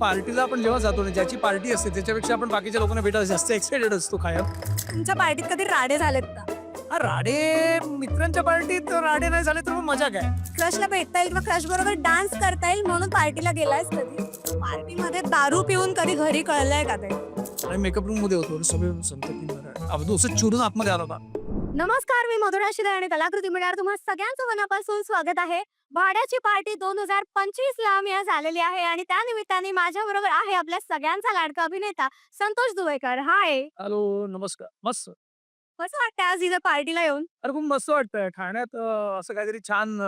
पार्टीला आपण जेव्हा जातो ना ज्याची पार्टी असते त्याच्यापेक्षा आपण बाकीच्या लोकांना भेटायला जास्त एक्साइटेड असतो कायम तुमच्या पार्टीत कधी राडे झालेत का? हा, राडे मित्रांच्या पार्टीत राडे नाही झाले तर मग मजा काय? क्रशला भेटता येईल किंवा क्रश बरोबर डान्स करता येईल म्हणून पार्टीला गेलायस कधी? पार्टीमध्ये दारू पिऊन कधी घरी कळलंय का ते? आणि मेकअप रूममध्ये होतो सगळे असं चुरून आतमध्ये आला होता. नमस्कार मी मधुरा शिदे आणि कलाकृती मिळणार. तुम्हा सगळ्यांचं मनापासून स्वागत आहे. भाड्याची पार्टी दोन हजार पंचवीस ला आज आलेली आहे आणि त्या निमित्ताने माझ्या बरोबर आहे आपल्या सगळ्यांचा लाडका अभिनेता संतोष दुवेकर. हाय हॅलो नमस्कार. मस्त. कसं वाटतं आज इथं पार्टीला येऊन? अरे खूप मस्त वाटतंय. ठाण्यात अं, असं काहीतरी छान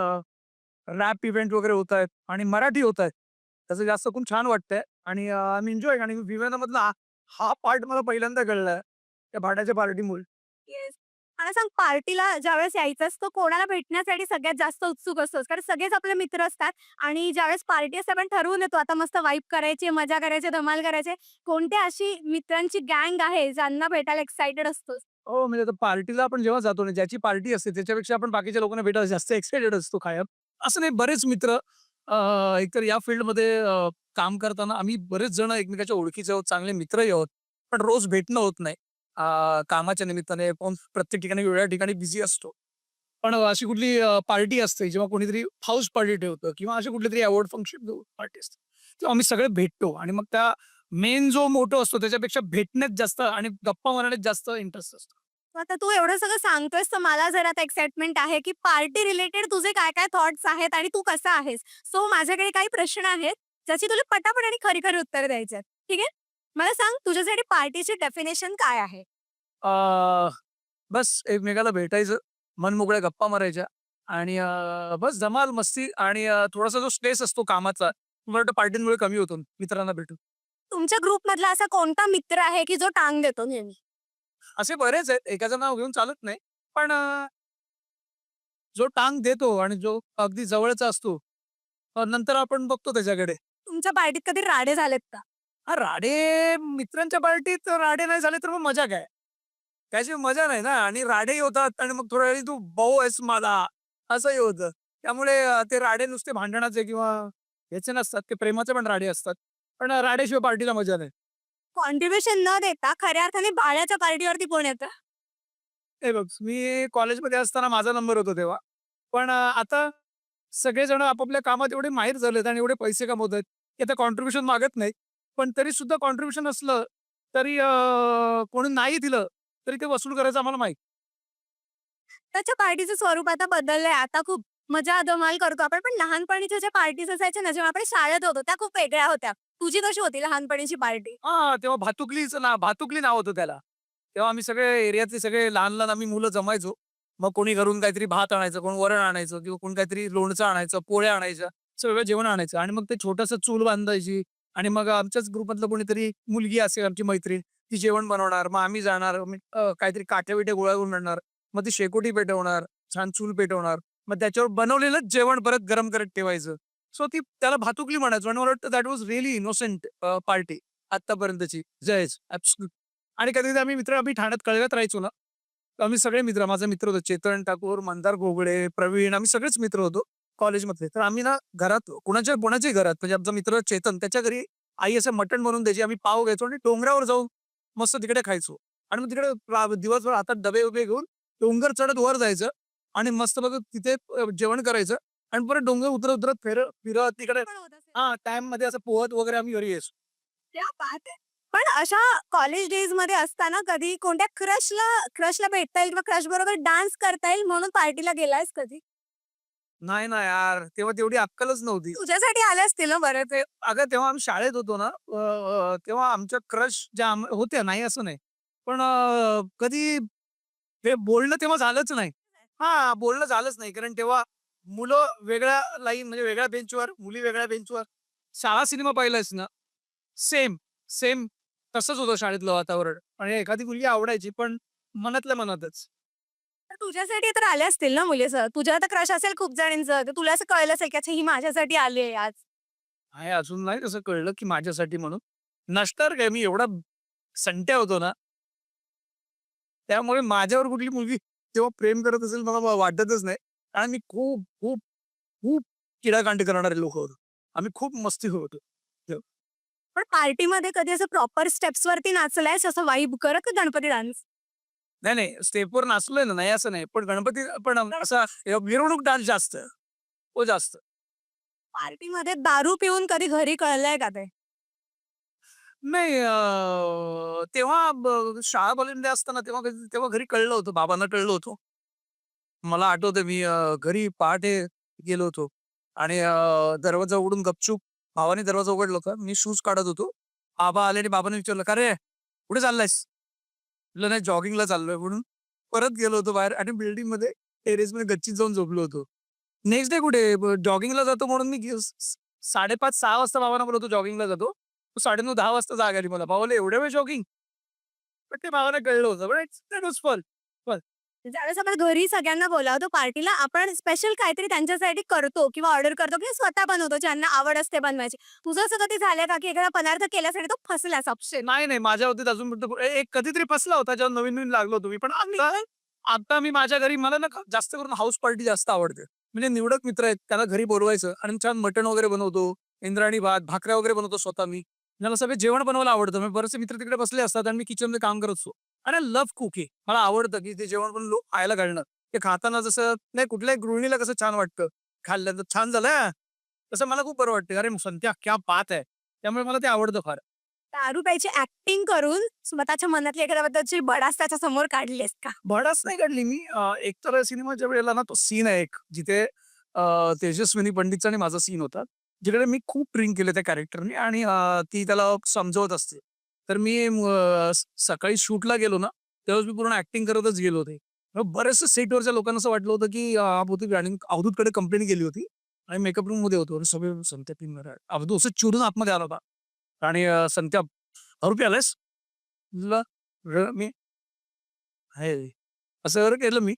रॅप इव्हेंट वगैरे होत आहेत आणि मराठी होत आहेत. त्याचं जास्त खूप छान वाटतंय आणि आम्ही एन्जॉय आणि विमानामधला हा पार्ट मला पहिल्यांदा कळलाय त्या भाड्याच्या पार्टीमुळे. येस मला सांग पार्टीला ज्यावेळेस यायचं असतं कोणाला भेटण्यासाठी सगळ्यात जास्त उत्सुक असतोस? कारण सगळेच आपले मित्र असतात आणि ज्यावेळेस पार्टी असते आपण ठरवून येतो आता मस्त वाईप करायची मजा करायची धमाल करायचे. कोणत्या अशी मित्रांची गँग आहे ज्यांना भेटायला एक्साइटेड असतोस? हो म्हणजे आता पार्टीला आपण जेव्हा जातो ना ज्याची पार्टी असते त्याच्यापेक्षा आपण बाकीच्या लोकांना भेटायला जास्त एक्साइटेड असतो कायम असं नाही बरेच मित्र एकतर या फील्डमध्ये काम करताना आम्ही बरेच जण एकमेकाच्या ओळखीचे आहोत चांगले मित्रही आहोत पण रोज भेटणं होत नाही. कामाच्या निमित्ताने प्रत्येक ठिकाणी वेगळ्या ठिकाणी बिझी असतो. पण अशी कुठली पार्टी असते जेव्हा कोणीतरी हाऊस पार्टी ठेवतं किंवा अशी कुठली तरी अवॉर्ड फंक्शन पार्टी असते. तेव्हा आम्ही सगळे भेटतो आणि मग त्या मेन जो मोठो असतो त्याच्यापेक्षा भेटण्यात जास्त आणि गप्पा मारण्यात जास्त इंटरेस्ट असतो. आता तू एवढं सगळं सांगतोयस तर मला जरा आता एक्साइटमेंट आहे की पार्टी रिलेटेड तुझे काय काय थॉट्स आहेत आणि तू कसा आहेस? सो माझ्याकडे काही प्रश्न आहेत ज्याची तुला पटापट आणि खरी खरी उत्तर द्यायची आहेत. ठीक आहे? मला सांग तुझ्यासाठी पार्टीची डेफिनेशन काय आहे अ, बस एकमेकाला भेटायचं, मन मोकळ्या गप्पा मारायच्या आणि अ, बस धमाल मस्ती आणि अ, थोडासा जो स्ट्रेस असतो कामाचा, मला वाटतं पार्टींमुळे कमी होतो मित्रांना भेटून. तुमच्या ग्रुप मधला असा कोणता मित्र आहे की जो टांग देतो नेहमी असे बरेच आहेत, एकाचं नाव घेऊन चालत नाही. पण अ, जो टांग देतो आणि जो अगदी जवळचा असतो, अ, नंतर आपण बघतो त्याच्याकडे. तुमच्या पार्टीत कधी राडे झालेत का हां, राडे मित्रांच्या पार्टीत राडे नाही झाले तर मग मजा काय? त्याची मजा नाही ना आणि राडेही होतात आणि मग थोड्या वेळी तू भाऊ आहेस माझा, असंही होतं. त्यामुळे ते राडे नुसते भांडणाचे किंवा ह्याचे नसतात, ते प्रेमाचे पण राडे असतात. पण राडेशिवाय पार्टीला मजा नाही. कॉन्ट्रीब्युशन न देता खऱ्या अर्थाने भाड्याच्या पार्टीवरती कोण येतं हे बघ, मी कॉलेजमध्ये असताना माझा नंबर होता तेव्हा. पण आता सगळेजण आपापल्या कामात एवढे माहीर झालेत आणि एवढे पैसे कमवतायत, की आता कॉन्ट्रिब्युशन मागत नाहीत. पण तरी सुद्धा कॉन्ट्रिब्युशन असलं, तरी कोणी नाही दिलं, तरी ते वसूल करायचं आम्हाला माहीत. त्याच्या पार्टीचं स्वरूप आता बदललंय आता खूप मजा धमाल करतो आपण पण लहानपणीच्या ज्या पार्टीज असायच्या ना जेव्हा आपण शाळेत होतो त्या खूप वेगळ्या होत्या तुझी कशी होती लहानपणीची पार्टी हां, तेव्हा भातुकलीचं नाव भातुकली नाव होतं त्याला. तेव्हा आम्ही सगळे एरियातले सगळे लहान-लहान आम्ही मुलं जमायचो. मग कोणी घरून काहीतरी भात आणायचं, कोण वरण आणायचं किंवा कोण काहीतरी लोणचं आणायचं, पोळ्या आणायच्या, सगळं जेवण आणायचं आणि मग ते छोटंसं चूल बांधायची आणि मग आमच्याच ग्रुपमधलं कोणीतरी मुलगी असेल आमची मैत्रीण, ती जेवण बनवणार. मग आम्ही जाणार, काहीतरी काठ्या विटे गोळा करून आणणार. मग ती शेकोटी पेटवणार, छान चूल पेटवणार. मग त्याच्यावर बनवलेलंच जेवण परत गरम करत ठेवायचं. सो ती त्याला भातुकली म्हणायचो आणि मला वाटतं that was really innocent party आतापर्यंतची जयज ॲब्सोल्यूट. आणि कधी-कधी आम्ही मित्र आम्ही ठाण्यात कळव्यात राहायचो ना, आम्ही सगळे मित्र माझा मित्र होतो चेतन ठाकूर, मंदार घोगडे, प्रवीण आम्ही सगळेच मित्र होतो कॉलेजमधले. तर आम्ही ना घरात कोणाच्या कोणाच्याही घरात म्हणजे आमचा मित्र चेतन त्याच्या घरी आई असं मटण बनवून द्यायची. आम्ही पाव घ्यायचो आणि डोंगरावर जाऊन मस्त तिकडे खायचो. आणि मग तिकडे दिवसभर हातात डबे-बिबे घेऊन डोंगर चढत वर जायचं आणि मस्त बघ तिथे जेवण करायचं आणि परत डोंगर उतरत-उतरत फिर फिरत तिकडे. हां, टाईममध्ये असं पोहत वगैरे आम्ही घरी यायचो. पण अशा कॉलेज डेजमध्ये असताना कधी कोणत्या क्रशला क्रशला भेटता येईल किंवा क्रश बरोबर डान्स करता येईल म्हणून पार्टीला गेलायस कधी नाही ना यार, तेव्हा तेवढी अक्कलच नव्हती. तुझ्यासाठी आले असतील ना बरं ते अगं तेव्हा आम्ही शाळेत होतो ना, अ, तेव्हा आमच्या क्रश ज्या आम होत्या नाही असं नाही. पण अ, कधी ते बोलणं तेव्हा झालंच नाही. हां, बोलणं झालंच नाही. कारण तेव्हा मुलं वेगळ्या लाईन म्हणजे वेगळ्या बेंचवर, मुली वेगळ्या बेंचवर. शाळा सिनेमा पाहिलायस ना, सेम, सेम तसंच होतं शाळेतलं वातावरण. आणि एखादी मुलगी आवडायची पण मनातल्या मनातच. तर तुझ्यासाठी तर आले असतील ना मुली सर तुझ्या आता क्रश असेल खूप जणांचं तर तुला असं कळलं असेल की अच्छा ही माझ्यासाठी आली आहे आज आहे अजून नाही तसं कळलं, की माझ्यासाठी म्हणून. नसणार काय मी एवढा संट्या होतो ना. त्यामुळे माझ्यावर कुठली मुलगी तेव्हा प्रेम करत असेल मला वाटतच नाही. कारण मी खूप, खूप, खूप किडाकांडी करणारे लोकं होतो. आम्ही खूप मस्ती होतो. पण पार्टीमध्ये कधी असं प्रॉपर स्टेप्स वरती नाचलायस असं वाईब करत का गणपती डान्स नाही नाही. स्टेपवर नाचलोय ना नाही असं नाही. पण गणपती पण असा मिरवणूक डान्स जास्त. तो जास्त. पार्टीमध्ये दारू पिऊन कधी घरी कळलंय का ते? नाही अं, तेव्हा ब- शाळा कॉलेजमध्ये असताना तेव्हा कधी- तेव्हा घरी कळलं होतं. बाबांना कळलं होतं. मला आठवतं मी अं, घरी पहाटे गेलो होतो. आणि अं, दरवाजा उघडून गपचूप भावाने दरवाजा उघडला होता. मी शूज काढत होतो. बाबा आले आणि बाबाने विचारलं का रे? कुठे चाललायस? म्हटलं नाही जॉगिंगला चाललोय म्हणून. परत गेलो होतो बाहेर आणि बिल्डिंगमध्ये टेरेस मध्ये गच्चीत जाऊन झोपलो होतो. नेक्स्ट डे कुठे? जॉगिंगला जातो म्हणून मी साडेपाच सहा वाजता बाबांना बोलतो जॉगिंगला जातो. साडेनऊ दहा वाजता जाग आली मला. भावाला एवढ्या वेळ जॉगिंग? पण ते भावाला कळलं होतं पण फॉल ज्यावेळेस आपण घरी सगळ्यांना बोलावतो पार्टीला आपण स्पेशल काहीतरी त्यांच्यासाठी करतो किंवा ऑर्डर करतो किंवा स्वतः बनवतो ज्यांना आवड असते बनवायची. तुझं असं कधी झालंय का की एखादा पदार्थ केल्यासाठी तो फसलास ऑप्शन नाही नाही. माझ्या बाबतीत अजून पर्यंत ए- एक कधीतरी फसला होता जेव्हा नवीन नवीन लागलो होतो मी. पण आता आता मी माझ्या घरी मला ना जास्त करून हाऊस पार्टी जास्त आवडते. म्हणजे निवडक मित्र आहेत त्यांना घरी बोलवायचं आणि छान मटण वगैरे बनवतो इंद्राणी भात भाकऱ्या वगैरे बनवतो स्वतः मी. मला सगळं जेवण बनवायला आवडतं. म्हणजे बरेचसे मित्र तिकडे बसले असतात आणि मी किचनमध्ये काम करत असतो. आणि लव्ह कुकिंग मला आवडतं की ते जेवण पण लोक खायला घालणं ते खाताना जसं नाही कुठल्याही गृहिणीला कसं छान वाटतं. खाल्ल्यानंतर छान झालं. तसं मला खूप बरं वाटतं. अरे संत्या क्या बात आहे. त्यामुळे मला ते आवडतं फार. दारू प्यायची ऍक्टिंग करून स्वतःच्या मनातली एखाद्याबद्दलची बडास त्याच्यासमोर काढलीस का? भडास नाही काढली मी. अं, एकतर सिनेमाच्या वेळेला ना तो सीन आहे एक जिथे तेजस्विनी पंडितचा आणि माझा सीन होता जिकडे मी खूप ड्रिंक केले त्या कॅरेक्टरने आणि ती त्याला समजवत असते. तर मी सकाळी शूटला गेलो ना तेव्हा मी पूर्ण ऍक्टिंग करतच गेलो होते. मग बरेचसे सेटवरच्या लोकांना असं वाटलं होतं की अं, आणि अवधूतकडे कंप्लेंट केली होती आणि मेकअप रूममध्ये होतो. आणि सगळे संत्या पिन अवधू असं चिडून आतमध्ये आला होता. आणि संत्या रुपये आलायस? मी आहे. असं अरे केलं मी.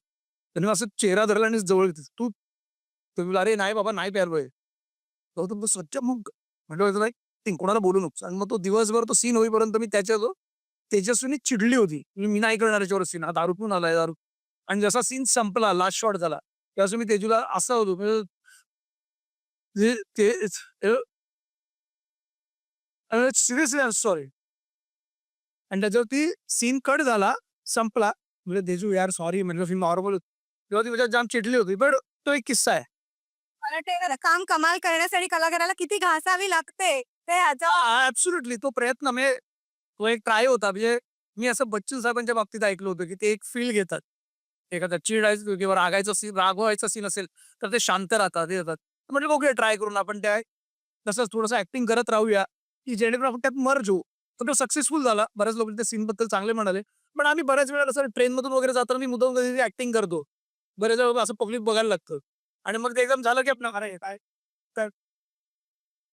त्याने असं चेहरा धरला आणि जवळ घेतलं. तू अरे नाही बाबा नाही प्यारलोय तो तो स्वच्छ मग. म्हटलं नाही. ते कोणाला बोलू नको आणि मग तो दिवसभर तो सीन होईपर्यंत मी त्याच्या जो तेजस्वीने चिडली होती. मी नाही करणार याच्यावर सीन हा दारू पिऊन आलाय दारू. आणि जसा सीन संपला लास्ट शॉट झाला तेव्हा मी तेजूला असं होतो सिरियसली आय सॉरी आणि त्याच्यावरती सीन कट झाला संपला. म्हणजे तेजू यार सॉरी म्हणजे फिल्म नॉर्मल तेव्हा ती माझ्या जाम चिडली होती पण तो एक किस्सा आहे. ते काम कमाल करण्यासाठी कलाकाराला किती घासावी लागते. ते ह्याचं ऍब्सुल्युटली तो प्रयत्न म्हणजे तो एक ट्राय होता. म्हणजे मी असं बच्चू साहेबांच्या बाबतीत ऐकलं होतं की ते एक फील घेतात. एखादा चिडायचं किंवा रागायचं सीन रागवायचं सीन असेल तर ते शांत राहतात हे होतात. म्हटलं बघूया ट्राय करून आपण त्या तसंच थोडंसं ऍक्टिंग करत राहूया की जेणेकरून आपण त्यात मर्ज होऊ. तर तो सक्सेसफुल झाला. बऱ्याच लोक त्या सीन बद्दल चांगले म्हणाले. पण आम्ही बऱ्याच वेळा असं ट्रेन मधून वगैरे जाताना मी मुद्दाम कधी ऍक्टिंग करतो. बरेच वेळा असं पब्लिक बघायला लागतं. आणि मग ते एकदम झालं की आपलं अरे काय? तर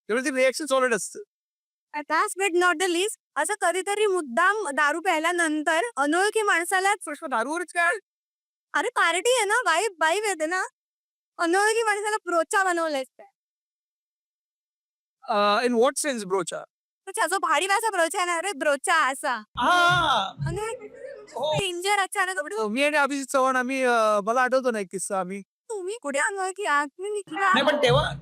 तेवढं ती रिएक्शन सॉलिड असतं. Last but not the least असं कधीतरी मुद्दाम दारू प्यायल्यानंतर अनोळखी माणसाला पुष्प दारूवरच काय? अरे पार्टी आहे ना वाईब वाईब येते ना. अनोळखी माणसाला ब्रोचा बनवलाय इन व्हॉट सेन्स ब्रोचा? त्याचा भारी वासा ब्रोचा आहे ना रे ब्रोचा असा. हो. डेंजर अचानक एवढं मी आणि अभिजित चव्हाण आम्ही अं, मला आठवतो ना एक किस्सा आम्ही. तुम्ही कुठे अनोळखी आहात? मी. नाही पण तेव्हा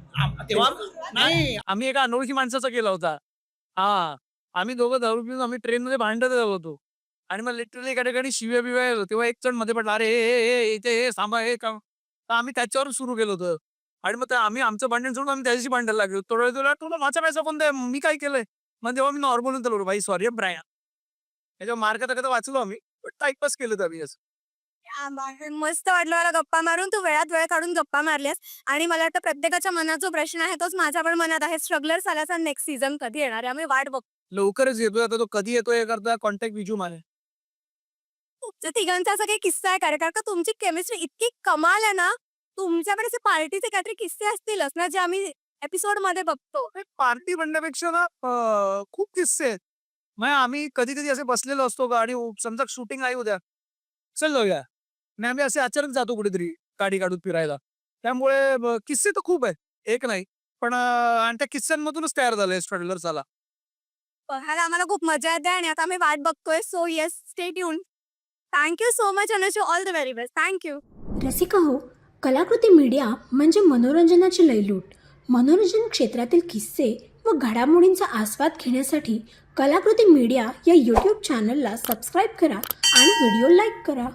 तेव्हा? नाही आम्ही एका अनोळखी माणसाचा केला होता. हा आम्ही दोघं दारू पिऊन आम्ही ट्रेन मध्ये भांडत होतो. आणि मग लिटरली एका ठिकाणी शिव्या बिव्या तेव्हा एक जणमध्ये पडला अरे हे इथे हे थांबा हे काम. तर आम्ही त्याच्यावर सुरू केलं होतं. आणि मग आम्ही आमचं भांडण सोडून आम्ही त्याच्याशी भांडायला लागलो. थोडं तुला तुला माझा पैसा कोणता मी काय केलंय? मग तेव्हा मी नॉर्मल बोलून भाई सॉरी ब्राया त्याच्यावर मार्क तर वाचलो आम्ही टाईपच केलं होतं आम्ही असं. मस्त वाटलं मला गप्पा मारून. तू वेळात वेळ काढून गप्पा मारल्यास. आणि मला वाटतं प्रत्येकाच्या मनात जो प्रश्न आहे तोच माझ्या पण मनात आहे. स्ट्रगलर सालाचा नेक्स्ट सीझन कधी येणार आहे? आम्ही वाट बघतो लवकरच येतोय. आता तो कधी येतोय करता कॉन्टॅक्ट विजू माने. तुमच्या तिघांचा असा काही किस्सा आहे का? कारण का तुमची केमिस्ट्री इतकी कमाल आहे ना? तुमच्याकडे असे पार्टीचे काहीतरी किस्से असतीलच ना जे आम्ही एपिसोडमध्ये बघतो. पार्टी म्हणण्यापेक्षा ना अं, खूप किस्से आहेत. मग आम्ही कधी कधी असे बसलेलो असतो गाडी समजा शूटिंग आहे उद्या. चल जाऊया. आणि आम्ही असे अचानक जातो कुठेतरी गाडी काढून फिरायला. त्यामुळे किस्से तर खूप आहेत. एक नाही पण आणि त्या किस्स्यांमधूनच तयार झालंय स्ट्रडलर साला बघायला आम्हाला खूप मजा येते आणि आता आम्ही वाट बघतोय. So yes stay tune thank you so much Anuj all the very best thank you Rasika हो कलाकृती मीडिया म्हणजे मनोरंजनाची लयलूट. मनोरंजन क्षेत्रातील किस्से व घडामोडींचा आस्वाद घेण्यासाठी कलाकृती मीडिया या यूट्यूब चॅनलला सबस्क्राईब करा आणि व्हिडिओ लाईक करा.